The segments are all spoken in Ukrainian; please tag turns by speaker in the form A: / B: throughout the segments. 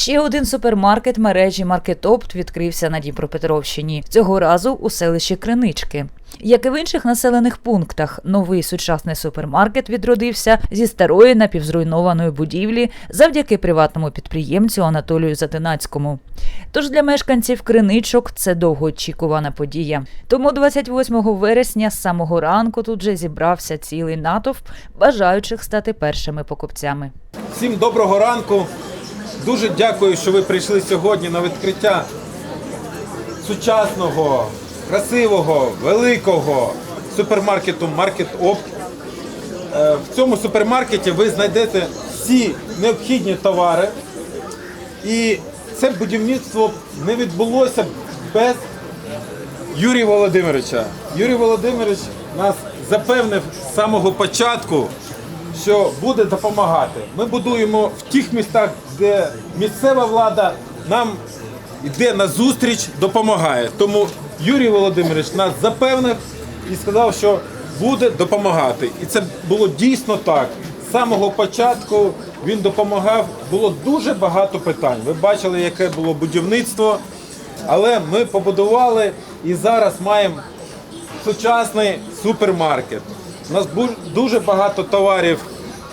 A: Ще один супермаркет мережі Маркетопт відкрився на Дніпропетровщині. Цього разу у селищі Кринички. Як і в інших населених пунктах, новий сучасний супермаркет відродився зі старої напівзруйнованої будівлі завдяки приватному підприємцю Анатолію Затинацькому. Тож для мешканців криничок це довгоочікувана подія. Тому 28 вересня з самого ранку тут же зібрався цілий натовп бажаючих стати першими покупцями.
B: Всім доброго ранку. Дуже дякую, що ви прийшли сьогодні на відкриття сучасного, красивого, великого супермаркету Market Op. Е, В цьому супермаркеті ви знайдете всі необхідні товари. І це будівництво не відбулося без Юрія Володимировича. Юрій Володимирович нас запевнив з самого початку, що буде допомагати. Ми будуємо в тих містах, де місцева влада нам йде на зустріч, допомагає. Тому Юрій Володимирович нас запевнив і сказав, що буде допомагати. І це було дійсно так. З самого початку він допомагав. Було дуже багато питань. Ви бачили, яке було будівництво. Але ми побудували і зараз маємо сучасний супермаркет. У нас дуже багато товарів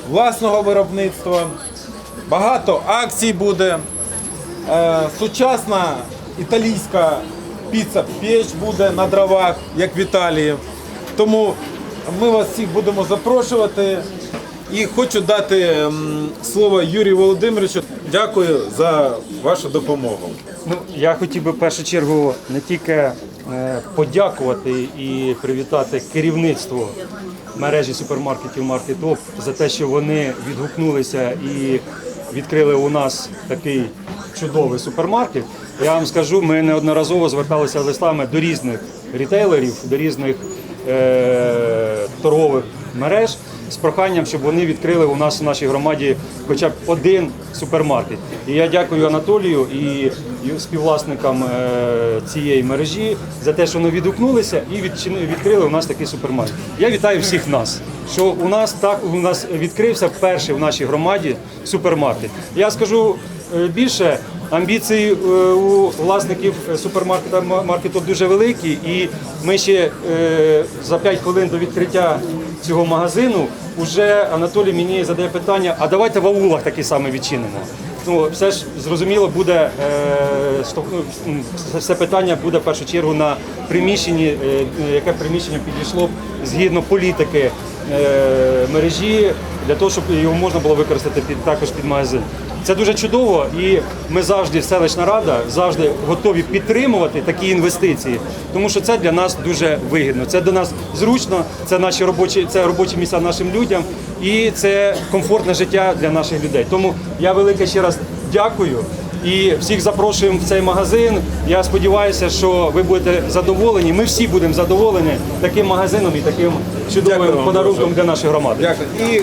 B: власного виробництва, багато акцій буде. Е, сучасна італійська піца піч буде на дровах, як в Італії. Тому ми вас всіх будемо запрошувати. І хочу дати слово Юрію Володимировичу. Дякую за вашу допомогу.
C: Ну, я хотів би в першу чергу не тільки подякувати і привітати керівництво мережі супермаркетів Маркетоп за те, що вони відгукнулися і відкрили у нас такий чудовий супермаркет. Я вам скажу, ми неодноразово зверталися листами до різних рітейлерів, до різних е, торгових мереж з проханням, щоб вони відкрили у нас в нашій громаді хоча б один супермаркет. І я дякую Анатолію і і співвласникам е, цієї мережі за те, що вони відгукнулися і відкрили у нас такий супермаркет. Я вітаю всіх нас, що у нас так у нас відкрився перший в нашій громаді супермаркет. Я скажу е, більше. Амбіції е, у власників супермаркета маркету дуже великі, і ми ще е, за 5 хвилин до відкриття цього магазину вже Анатолій мені задає питання: а давайте в аулах такі саме відчинимо. Ну, все ж зрозуміло буде е, штовх- питання буде в першу чергу на приміщенні, яке приміщення підійшло згідно політики мережі для того, щоб його можна було використати під також під магазин. Це дуже чудово, і ми завжди, селищна рада, завжди готові підтримувати такі інвестиції, тому що це для нас дуже вигідно. Це до нас зручно, це наші робочі, це робочі місця нашим людям, і це комфортне життя для наших людей. Тому я велике ще раз дякую. І всіх запрошуємо в цей магазин. Я сподіваюся, що ви будете задоволені. Ми всі будемо задоволені таким магазином і таким чудовим
B: Дякую вам
C: подарунком
B: дуже.
C: для нашої громади.
B: Дякую. І,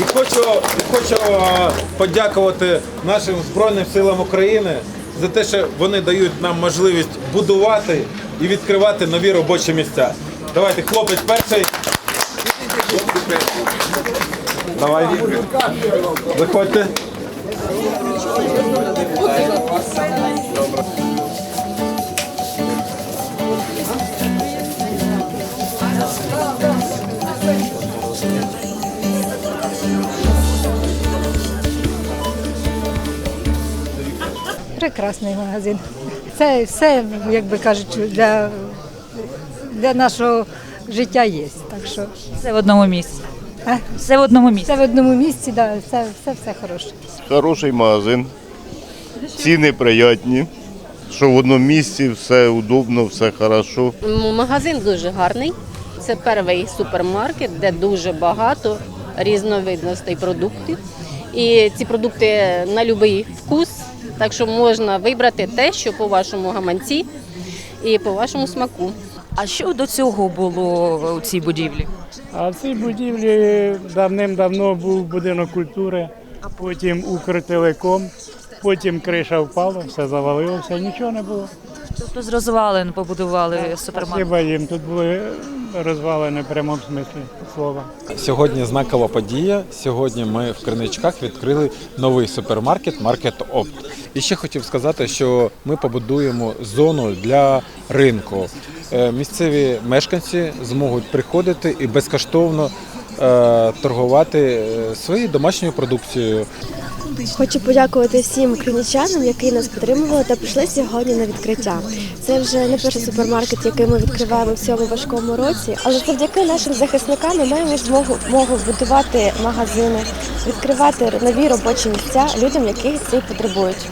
B: і хочу, і хочу е, подякувати нашим Збройним силам України за те, що вони дають нам можливість будувати і відкривати нові робочі місця. Давайте, хлопець перший. Давай. Виходьте.
D: Прекрасний магазин. Це все, як би кажуть, для, для нашого життя є. Так що
A: Все в одному місці.
D: А,
A: Все в одному місці.
D: все в одному місці, да, все, все, все хороше.
E: Хороший магазин, ціни приятні, що в одному місці все удобно, все хорошо.
F: Магазин дуже гарний. Це перший супермаркет, де дуже багато різновидностей продуктів. І ці продукти на будь-який вкус, так що можна вибрати те, що по вашому гаманці і по вашому смаку.
A: А що до цього було у цій будівлі?
G: А в цій будівлі давним-давно був будинок культури, потім Укртелеком, потім криша впала, все завалилося, нічого не було.
A: Тобто з розвалин побудували супермаркет.
G: Хіба їм тут були розвалені в прямому смислі слова.
B: Сьогодні знакова подія. Сьогодні ми в Криничках відкрили новий супермаркет Маркет Опт. І ще хотів сказати, що ми побудуємо зону для ринку. Е, Місцеві мешканці зможуть приходити і безкоштовно е, торгувати е, своєю домашньою продукцією.
H: Хочу подякувати всім українчанам, які нас підтримували та прийшли сьогодні на відкриття. Це вже не перший супермаркет, який ми відкриваємо в цьому важкому році, але завдяки нашим захисникам ми маємо змогу змогу будувати магазини, відкривати нові робочі місця людям, які це потребують.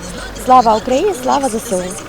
H: Слава Україні! Слава ЗСУ!